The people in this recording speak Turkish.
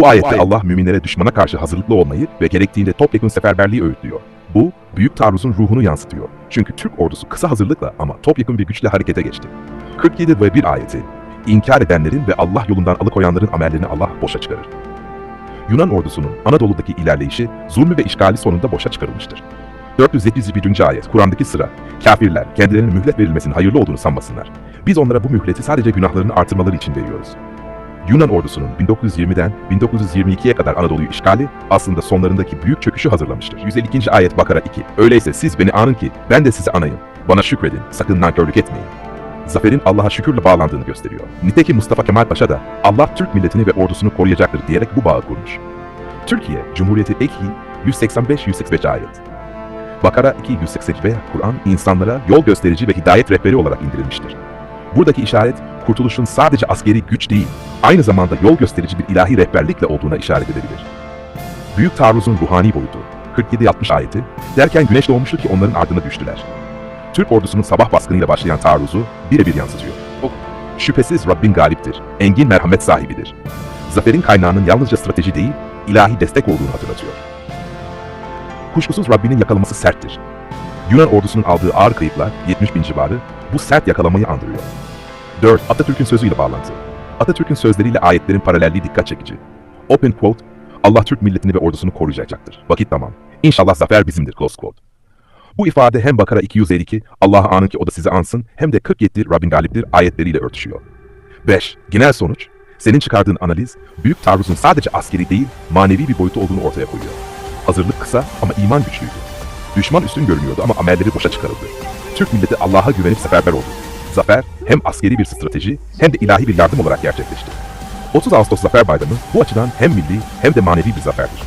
Bu ayette Allah müminlere düşmana karşı hazırlıklı olmayı ve gerektiğinde topyekun seferberliği öğütlüyor. Bu, büyük taarruzun ruhunu yansıtıyor. Çünkü Türk ordusu kısa hazırlıkla ama topyekun bir güçle harekete geçti. 47 ve 1 ayeti, inkar edenlerin ve Allah yolundan alıkoyanların amellerini Allah boşa çıkarır. Yunan ordusunun Anadolu'daki ilerleyişi zulmü ve işgali sonunda boşa çıkarılmıştır. 471. ayet Kur'an'daki sıra, kafirler kendilerine mühlet verilmesinin hayırlı olduğunu sanmasınlar. Biz onlara bu mühleti sadece günahlarını artırmaları için veriyoruz. Yunan ordusunun 1920'den 1922'ye kadar Anadolu'yu işgali aslında sonlarındaki büyük çöküşü hazırlamıştır. 152. ayet Bakara 2. Öyleyse siz beni anın ki ben de sizi anayım. Bana şükredin, sakın nankörlük etmeyin. Zaferin Allah'a şükürle bağlandığını gösteriyor. Nitekim Mustafa Kemal Paşa da Allah Türk milletini ve ordusunu koruyacaktır diyerek bu bağı kurmuş. Türkiye Cumhuriyeti Eki 185-185 ayet. Bakara 2 ve Kur'an insanlara yol gösterici ve hidayet rehberi olarak indirilmiştir. Buradaki işaret kurtuluşun sadece askeri güç değil, aynı zamanda yol gösterici bir ilahi rehberlikle olduğuna işaret edebilir. Büyük taarruzun ruhani boyutu 47-60 ayeti derken güneş doğmuştu ki onların ardına düştüler. Türk ordusunun sabah baskınıyla başlayan taarruzu birebir yansıtıyor. Şüphesiz Rabbin galiptir, engin merhamet sahibidir. Zaferin kaynağının yalnızca strateji değil, ilahi destek olduğunu hatırlatıyor. Kuşkusuz Rabbinin yakalaması serttir. Yunan ordusunun aldığı ağır kayıplar 70 bin civarı bu sert yakalamayı andırıyor. 4. Atatürk'ün sözüyle bağlantı. Atatürk'ün sözleriyle ayetlerin paralelliği dikkat çekici. Open quote, Allah Türk milletini ve ordusunu koruyacaktır. Vakit tamam. İnşallah zafer bizimdir. Close quote. Bu ifade hem Bakara 252, Allah'a anın ki o da sizi ansın, hem de 47 Rabbin galiptir ayetleriyle örtüşüyor. 5. Genel sonuç, senin çıkardığın analiz, büyük taarruzun sadece askeri değil, manevi bir boyutu olduğunu ortaya koyuyor. Hazırlık kısa ama iman güçlüydü. Düşman üstün görünüyordu ama amelleri boşa çıkarıldı. Türk milleti Allah'a güvenip seferber oldu. Zafer hem askeri bir strateji hem de ilahi bir yardım olarak gerçekleşti. 30 Ağustos Zafer Bayramı bu açıdan hem milli hem de manevi bir zaferdir.